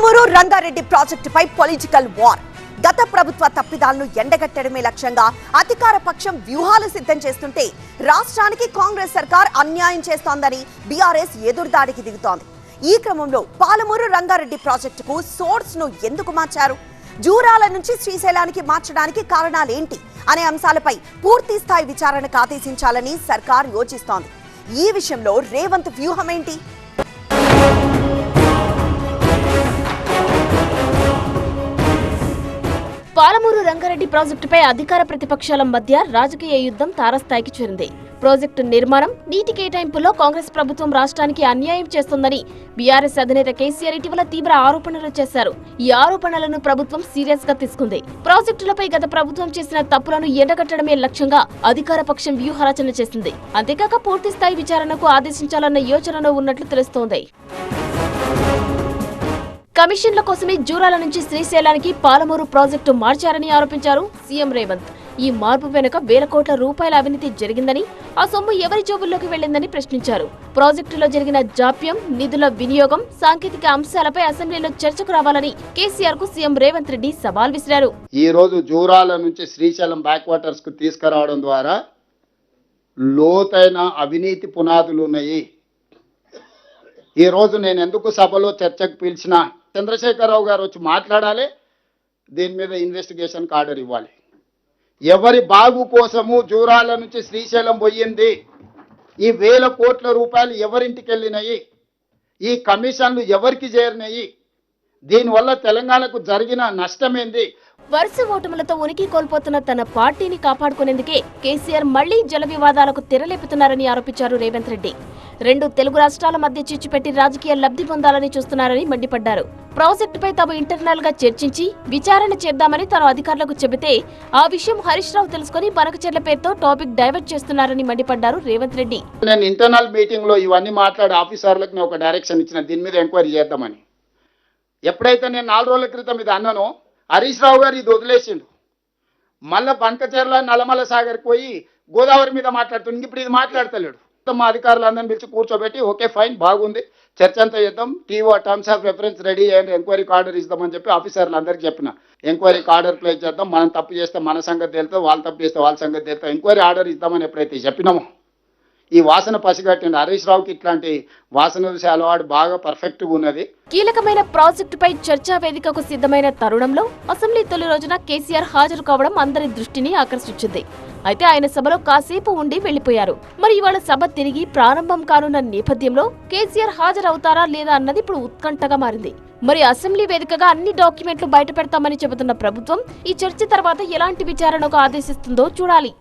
పాలమూరు రంగారెడ్డి ప్రాజెక్టుపై political war. గత ప్రభుత్వ తప్పిదాలను ఎండగట్టడమే లక్ష్యంగా అధికార పక్షం వ్యూహాలు సిద్ధం చేస్తుంటే రాష్ట్రానికి కాంగ్రెస్ సర్కార్ అన్యాయం చేస్తోందని బీఆర్ఎస్ ఎదురుదాడికి దిగుతోంది. ఈ క్రమంలో పాలమూరు రంగారెడ్డి ప్రాజెక్టుకు సోర్స్ను ఎందుకు మార్చారు? జూరాల నుంచి శ్రీశైలానికి మార్చడానికి కారణాలేంటి అనే అంశాలపై పూర్తి స్థాయి విచారణకు ఆదేశించాలని సర్కార్ యోచిస్తోంది. ఈ విషయంలో రేవంత్ వ్యూహం పాలమూరు రంగారెడ్డి ప్రాజెక్టుపై అధికార ప్రతిపక్షాల మధ్య రాజకీయ యుద్ధం తారస్థాయికి చేరింది. ప్రాజెక్టు నిర్మాణం నీటి కేటాయింపులో కాంగ్రెస్ ప్రభుత్వం రాష్ట్రానికి అన్యాయం చేస్తోందని బీఆర్ఎస్ అధినేత కేసీఆర్ ఇటీవల తీవ్ర ఆరోపణలు చేశారు. ఈ ఆరోపణలను ప్రభుత్వం సీరియస్గా తీసుకుంది. ప్రాజెక్టులపై గత ప్రభుత్వం చేసిన తప్పులను ఎండగట్టడమే లక్ష్యంగా అధికార పక్షం వ్యూహరచన చేసింది. అంతేకాక పూర్తిస్థాయి విచారణకు ఆదేశించాలన్న యోచనలో ఉన్నట్లు తెలుస్తోంది. కమిషన్ల కోసమే జూరాల నుంచి శ్రీశైలానికి పాలమూరు ప్రాజెక్టు మార్చారని ఆరోపించారు సీఎం రేవంత్. ఈ మార్పు వెనుక వేల కోట్ల రూపాయల అవినీతి జరిగిందని ఆ సొమ్ము ఎవరి జోబుల్లోకి వెళ్ళిందని ప్రశ్నించారు. ప్రాజెక్టులో జరిగిన జాప్యం నిధుల వినియోగం సాంకేతిక అంశాలపై అసెంబ్లీలో చర్చకు రావాలని కేసీఆర్కు సీఎం రేవంత్ రెడ్డి సవాల్ విసిరారు. ఈ రోజు జూరాల నుంచి శ్రీశైలం బ్యాక్ వాటర్స్కు తీసుకురావడం ద్వారా లోతైన అవినీతి పునాదులు ఉన్నాయి. ఈ రోజు నేను ఎందుకు సభలో చర్చకు పిలిచిన చంద్రశేఖరరావు గారు వచ్చి మాట్లాడాలి దీని మీద ఇన్వెస్టిగేషన్కి ఆర్డర్ ఇవ్వాలి. ఎవరి బాగు కోసము జూరాల నుంచి శ్రీశైలం పోయింది ఈ వేల కోట్ల రూపాయలు ఎవరింటికి వెళ్ళినాయి ఈ కమిషన్లు ఎవరికి చేరినాయి దీనివల్ల తెలంగాణకు జరిగిన నష్టమేంది వరుస ఓటములతో ఉనికి కోల్పోతున్న తన పార్టీని కాపాడుకునేందుకే కేసీఆర్ మళ్ళీ జల వివాదాలకు తెరలేపుతున్నారని ఆరోపించారు రేవంత్ రెడ్డి. రెండు తెలుగు రాష్ట్రాల మధ్య చిచ్చుపెట్టి రాజకీయ లబ్ధి పొందాలని చూస్తున్నారని మండిపడ్డారు. ప్రాజెక్టుపై తాము ఇంటర్నల్గా చర్చించి విచారణ చేద్దామని తాను అధికారులకు చెబితే ఆ విషయం హరీష్ రావు తెలుసుకుని బనకచెర్ల పేరుతో టాపిక్ డైవర్ట్ చేస్తున్నారని మండిపడ్డారు రేవంత్ రెడ్డి. నేను ఇంటర్నల్ మీటింగ్లో ఇవన్నీ మాట్లాడే ఆఫీసర్లకు నేను ఒక డైరెక్షన్ ఇచ్చిన దీని మీద ఎంక్వైరీ చేద్దామని. ఎప్పుడైతే నేను నాలుగు రోజుల క్రితం ఇది అన్నానో హరీష్ రావు గారు ఇది వదిలేసిండు. మళ్ళా బంకచెర్ల నల్లమల సాగర్కి పోయి గోదావరి మీద మాట్లాడుతుంది ఇప్పుడు ఇది మాట్లాడతలేడు. మొత్తం మా అధికారులందరిని పిలిచి కూర్చోబెట్టి ఓకే ఫైన్ బాగుంది. చర్చ అంతా చేద్దాం. T O terms of reference ready చేయండి. ఎంక్వైరీకి ఆర్డర్ ఇద్దామని చెప్పి ఆఫీసర్లు అందరికీ చెప్పిన. ఎంక్వైరీకి ఆర్డర్ ప్లేస్ చేద్దాం. మనం తప్పు చేస్తే మన సంగతి తెలుస్తాం వాళ్ళు తప్పు చేస్తే వాళ్ళ సంగతి తెలుస్తాం ఎంక్వైరీ ఆర్డర్ ఇద్దామని ఎప్పుడైతే చెప్పినామో. ఈ వాసన పసిగట్టిండి హరీష్ రావుకి ఇట్లాంటి వాసన చూసే అలవాటు బాగా పర్ఫెక్ట్గా ఉన్నది. కీలకమైన ప్రాజెక్టుపై చర్చా వేదికకు సిద్ధమైన తరుణంలో అసెంబ్లీ తొలి రోజున కేసీఆర్ హాజరు కావడం అందరి దృష్టిని ఆకర్షించింది. అయితే ఆయన సభలో కాసేపు ఉండి వెళ్ళిపోయారు మరి ఇవాళ సభ తిరిగి ప్రారంభం కానున్న నేపథ్యంలో కేసీఆర్ హాజరవుతారా లేదా అన్నది ఇప్పుడు ఉత్కంఠగా మారింది. మరి అసెంబ్లీ వేదికగా అన్ని డాక్యుమెంట్లు బయట పెడతామని చెబుతున్న ప్రభుత్వం ఈ చర్చ తర్వాత ఎలాంటి విచారణకు ఆదేశిస్తుందో చూడాలి.